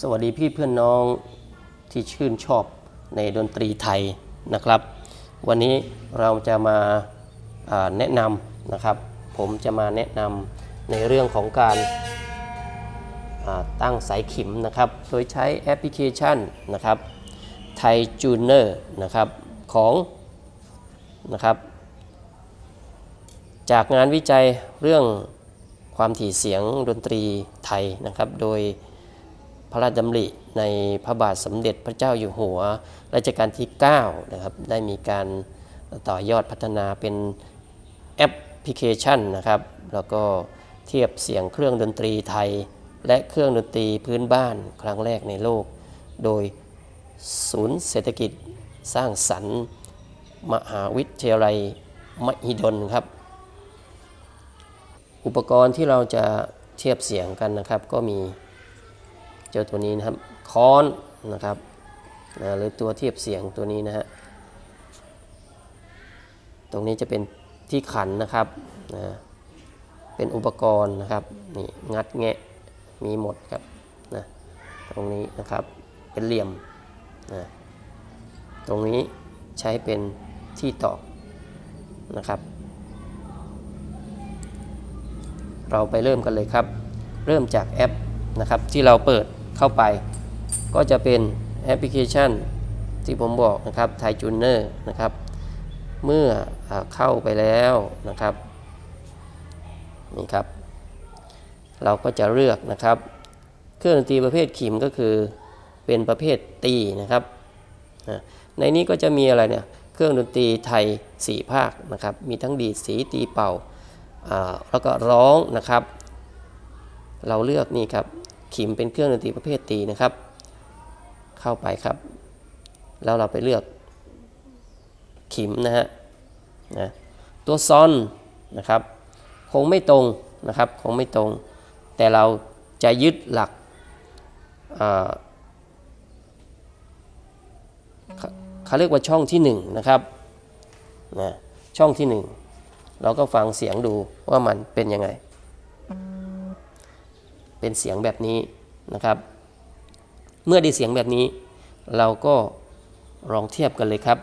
สวัสดีพี่เพื่อนน้องที่ชื่นชอบในดนตรีไทยนะครับ วันนี้เราจะมาาแนะนำนะครับ ผมจะมาแนะนำในเรื่องของการาตั้งสายขิมนะครับ โดยใช้แอปพลิเคชันนะครับไทยจูเนอร์นะครับของนะครับจากงานวิจัยเรื่องความถี่เสียงดนตรีไทยนะครับ โดย พระราชดำริในพระบาทสมเด็จพระเจ้าอยู่หัวรัชกาลที่9นะครับได้มีการต่อยอดพัฒนาเป็นแอปพลิเคชันนะครับ แล้วก็เทียบเสียงเครื่องดนตรีไทย และเครื่องดนตรีพื้นบ้านครั้งแรกในโลก โดยศูนย์เศรษฐกิจสร้างสรรค์ มหาวิทยาลัยมหิดลครับ อุปกรณ์ที่เราจะเทียบเสียงกันนะครับก็มี เจ้าตัวนี้นะครับค้อนนะครับนะหรือตัวเทียบเสียงตัวนี้นะฮะตรงนี้จะเป็นที่ขันนะครับนะเป็นอุปกรณ์นะครับนี่งัดแงะมีหมดครับนะตรงนี้นะครับเป็นเหลี่ยมนะตรงนี้ใช้เป็นที่ตอกนะครับ เราไปเริ่มกันเลยครับ เริ่มจากแอปนะครับที่เราเปิด เข้าไป ก็จะเป็นแอปพลิเคชันที่ผมบอกนะครับไทจูเนอร์นะครับ เมื่ออเข้าไปแล้วนะครับนี่ครับ เราก็จะเลือกนะครับ เครื่องดนตรีประเภทขิมก็คือเป็นประเภทตีนะครับ ในนี้ก็จะมีอะไรเนี่ยเครื่องดนตรีไทย 4 ภาคนะครับ มีทั้งดีดสีตีเป่าแล้วก็ร้องนะครับ เราเลือกนี่ครับ ขิมเป็นเครื่องดนตรีประเภทตีนะครับ เข้าไปครับ แล้วเราไปเลือกขิมนะฮะนะตัวซอนนะครับ คงไม่ตรงนะครับ คงไม่ตรง แต่เราจะยึดหลักเขาเขาเรียกว่าช่องที่หนึ่งนะครับนะช่องที่หนึ่งเราก็ฟังเสียงดูว่ามันเป็นยังไง เป็นเสียงแบบนี้นะครับ เมื่อได้เสียงแบบนี้ เราก็ลองเทียบกันเลยครับ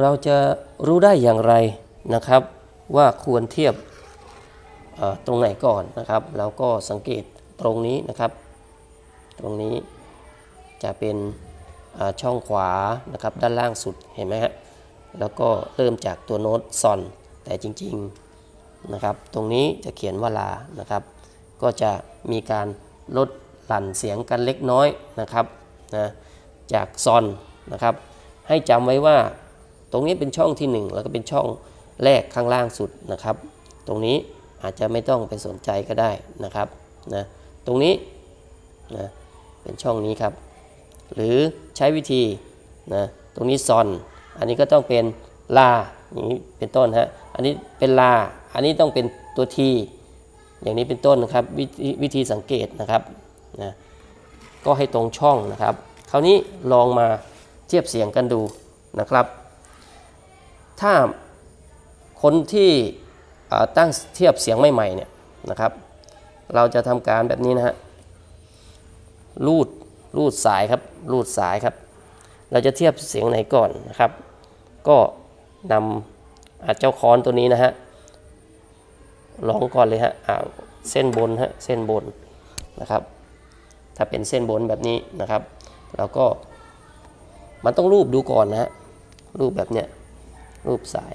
เราจะรู้ได้อย่างไรนะครับ ว่าควรเทียบตรงไหนก่อนนะครับ เราก็สังเกตตรงนี้นะครับ ตรงนี้จะเป็นช่องขวานะครับด้านล่างสุดเห็นไหมฮะแล้วก็เริ่มจากตัวโน้ตซอน แต่จริงๆนะครับ ตรงนี้จะเขียนว่าลานะครับ ก็จะมีการลดหลั่นเสียงกันเล็กน้อยนะครับนะจากซอนนะครับ ให้จำไว้ว่าตรงนี้เป็นช่องที่ 1 แล้วก็เป็นช่องแรกข้างล่างสุดนะครับ ตรงนี้อาจจะไม่ต้องไปสนใจก็ได้นะครับนะตรงนี้นะเป็นช่องนี้ครับ หรือใช้วิธีนะตรงนี้ซอน อันนี้ก็ต้องเป็นลาอย่างนี้เป็นต้นฮะอันนี้เป็นลา อันนี้ต้องเป็นตัวที อย่างนี้เป็นต้นนะครับววิธีสังเกตนะครับนะก็ให้ตรงช่องนะครับ คราวนี้ลองมาเทียบเสียงกันดูนะครับ ถ้าคนที่ตั้งเทียบเสียงใหม่ๆเนี่ยนะครับ เราจะทำการแบบนี้นะฮะรูดรูดสายครับรูดสายครับ เราจะเทียบเสียงไหนก่อนนะครับ ก็นำเจ้าค้อนตัวนี้นะฮะ ลองก่อนเลยฮะอ่าเส้นบนฮะเส้นบนนะครับ ถ้าเป็นเส้นบนแบบนี้นะครับเราก็มันต้องรูปดูก่อนนะรูปแบบเนี้ยรูปสาย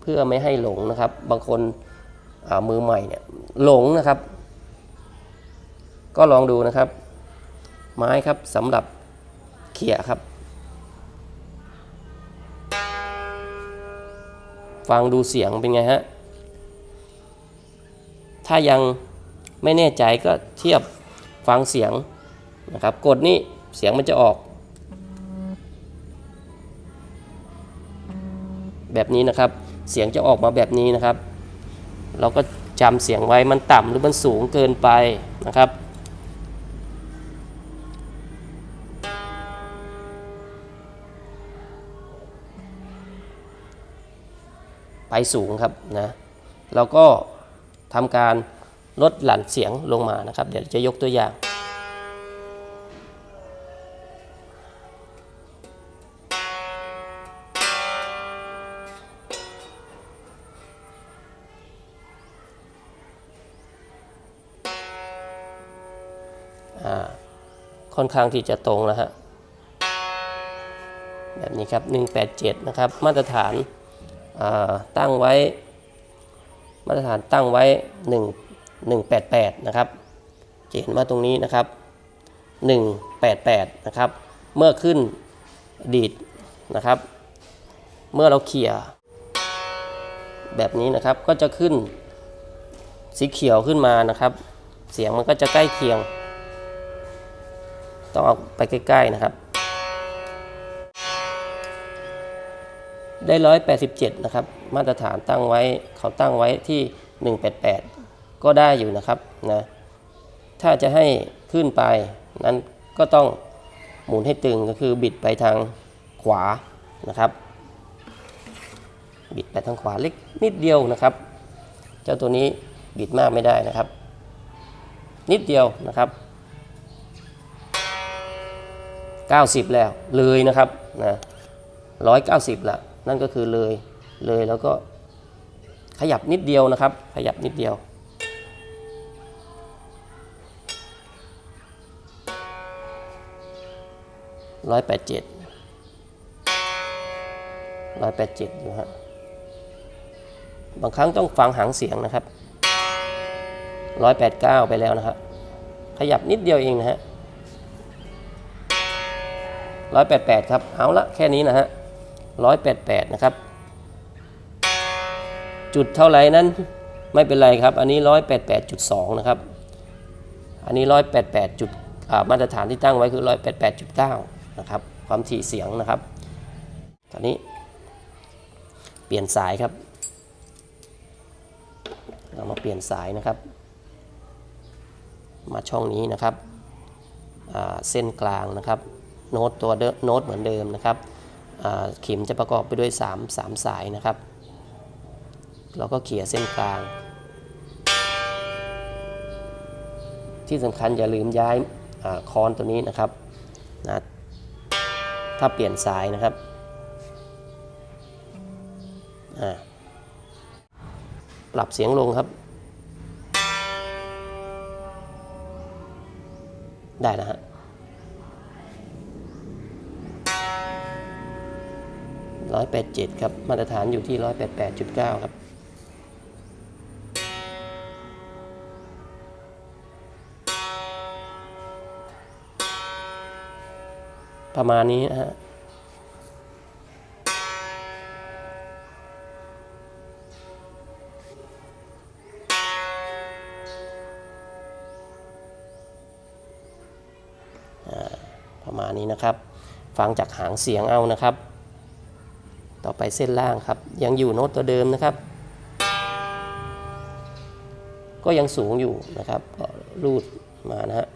เพื่อไม่ให้หลงนะครับ บางคนอ่ามือใหม่เนี่ยหลงนะครับ ก็ลองดูนะครับ ไม้ครับสำหรับเขี่ยครับ ฟังดูเสียงเป็นไงฮะ ถ้ายังไม่แน่ใจก็เทียบฟังเสียงนะครับกดนี่เสียงมันจะออก แบบนี้นะครับเสียงจะออกมาแบบนี้นะครับ เราก็จำเสียงไว้มันต่ำหรือมันสูงเกินไปนะครับ ไปสูงครับนะเราก็ ทำการลดหลั่นเสียงลงมานะครับ เดี๋ยวจะยกตัวอย่างค่อนข้างที่จะตรงแล้วฮะแบบนี้ครับ 187 นะครับ มาตรฐานตั้งไว้ มาตรฐานตั้งไว้ 1 188 นะครับจะเห็นว่าตรงนี้นะครับ 188 นะครับ เมื่อขึ้นดีดนะครับ เมื่อเราเขี่ยแบบนี้นะครับก็จะขึ้นสีเขียวขึ้นมานะครับ เสียงมันก็จะใกล้เคียง ต้องเอาไปใกล้ ๆนะครับ ได้187นะครับ มาตรฐานตั้งไว้เขาตั้งไว้ที่188ก็ได้อยู่นะครับนะ ถ้าจะให้ขึ้นไปนั้นก็ต้องหมุนให้ตึงก็คือบิดไปทางขวานะครับ บิดไปทางขวาเล็กนิดเดียวนะครับ เจ้าตัวนี้บิดมากไม่ได้นะครับ นิดเดียวนะครับ 90 แล้วเลยนะครับนะ190ละ นั่นก็คือเลยเลยแล้วก็ขยับนิดเดียวนะครับ ขยับนิดเดียว ร้อยแปดเจ็ดร้อยแปดเจ็ดอยู่ฮะ บางครั้งต้องฟังหางเสียงนะครับร้อยแปดเก้าไปแล้วนะครับ ขยับนิดเดียวเองนะฮะร้อยแปดแปดครับ เอาละแค่นี้นะฮะ ร้อยแปดแปดนะครับ จุดเท่าไหร่นั้นไม่เป็นไรครับ อันนี้ร้อยแปดแปดจุดสองนะครับ อันนี้ร้อยแปดแปดจุดมาตรฐานที่ตั้งไว้คือร้อยแปดแปดจุดเก้านะครับ ความถี่เสียงนะครับ ตอนนี้เปลี่ยนสายครับ เรามาเปลี่ยนสายนะครับ มาช่องนี้นะครับ เส้นกลางนะครับ โน้ตตัวโน้ตเหมือนเดิมนะครับ เข็มจะประกอบไปด้วย 3 3 สายนะครับ เราก็เขี่ยเส้นกลาง ที่สำคัญอย่าลืมย้ายอคอนตัวนี้นะครับนะถ้าเปลี่ยนสายนะครับปรับเสียงลงครับ ได้นะฮะ ร้อยแปดเจ็ดครับ มาตรฐานอยู่ที่ร้อยแปดแปดจุดเก้าครับประมาณนี้นะฮะ ประมาณนี้นะครับ ฟังจากหางเสียงเอานะครับ ต่อไปเส้นล่างครับ ยังอยู่โน้ตตัวเดิมนะครับ ก็ยังสูงอยู่นะครับก็รูดมานะฮะ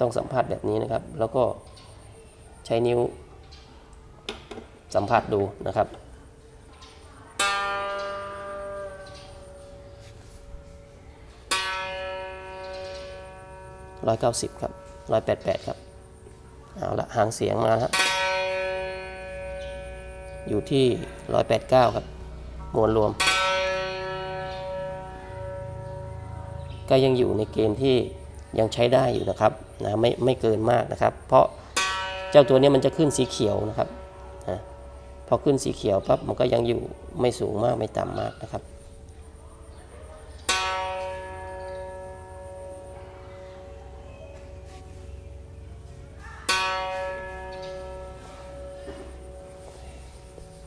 ต้องสัมผัสแบบนี้นะครับ แล้วก็ใช้นิ้วสัมผัสดูนะครับร้อยเก้าสิบครับร้อยแปดแปดครับ เอาละหางเสียงมาแล้ว อยู่ที่ 189 ครับ มวลรวม ก็ยังอยู่ในเกณฑ์ที่ยังใช้ได้อยู่นะครับนะไม่ไม่เกินมากนะครับ เพราะเจ้าตัวนี้มันจะขึ้นสีเขียวนะครับนะพอขึ้นสีเขียวปั๊บมันก็ยังอยู่ไม่สูงมากไม่ต่ำมากนะครับ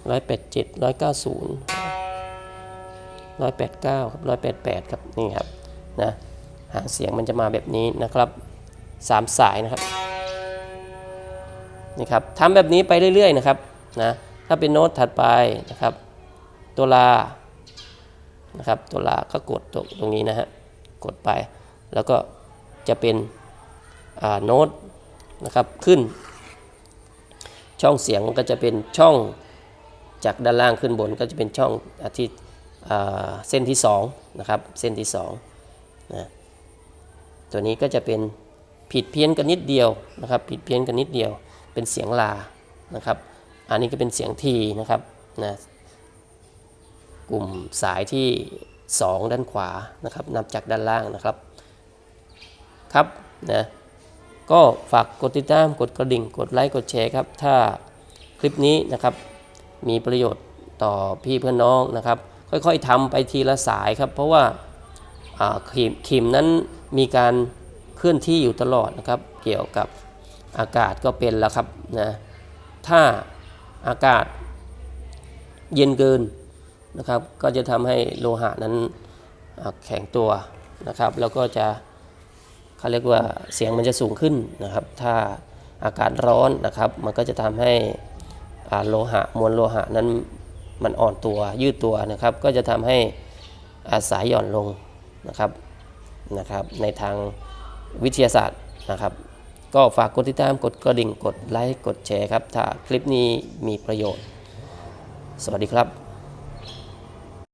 ร้อยแปดเจ็ดร้อยเก้าศูนย์ร้อยแปดเก้าครับร้อยแปดแปดครับนี่ครับนะหางเสียงมันจะมาแบบนี้นะครับสามสายนะครับนี่ครับทำแบบนี้ไปเรื่อยๆนะครับนะถ้าเป็นโน้ตถัดไปนะครับตัวลานะครับตัวลาก็กดตรงตรงนี้นะฮะกดไปแล้วก็จะเป็นโน้ตนะครับขึ้น ช่องเสียงมันก็จะเป็นช่อง จากด้านล่างขึ้นบนก็จะเป็นช่องอาที่เส้นที่2นะครับเส้นที่2นะตัวนี้ก็จะเป็นผิดเพี้ยนกันนิดเดียวนะครับผิดเพี้ยนกันนิดเดียว เป็นเสียงลานะครับ อันนี้ก็เป็นเสียงทีนะครับนะกลุ่มสายที่ 2 ด้านขวานะครับนับจากด้านล่างนะครับครับนะก็ฝากกดติดตามกดกระดิ่ง กดไลค์กดแชร์ครับ ถ้าคลิปนี้นะครับ มีประโยชน์ต่อพี่เพื่อนน้องนะครับ ค่อยๆทำไปทีละสายครับ เพราะว่าขีมขีมนั้นมีการเคลื่อนที่อยู่ตลอดนะครับ เกี่ยวกับอากาศก็เป็นแล้วครับนะถ้าอากาศเย็นเกินนะครับ ก็จะทำให้โลหะนั้นแข็งตัวนะครับ แล้วก็จะเขาเรียกว่าเสียงมันจะสูงขึ้นนะครับ ถ้าอากาศร้อนนะครับ มันก็จะทำให้ โลหะมวลโลหะนั้นมันอ่อนตัวยืดตัวนะครับ ก็จะทำให้อาสายหย่อนลงนะครับนะครับในทางวิทยาศาสตร์นะครับ ก็ฝากกดติดตามกดกระดิ่งกดไลค์กดแชร์ครับ ถ้าคลิปนี้มีประโยชน์ สวัสดีครับ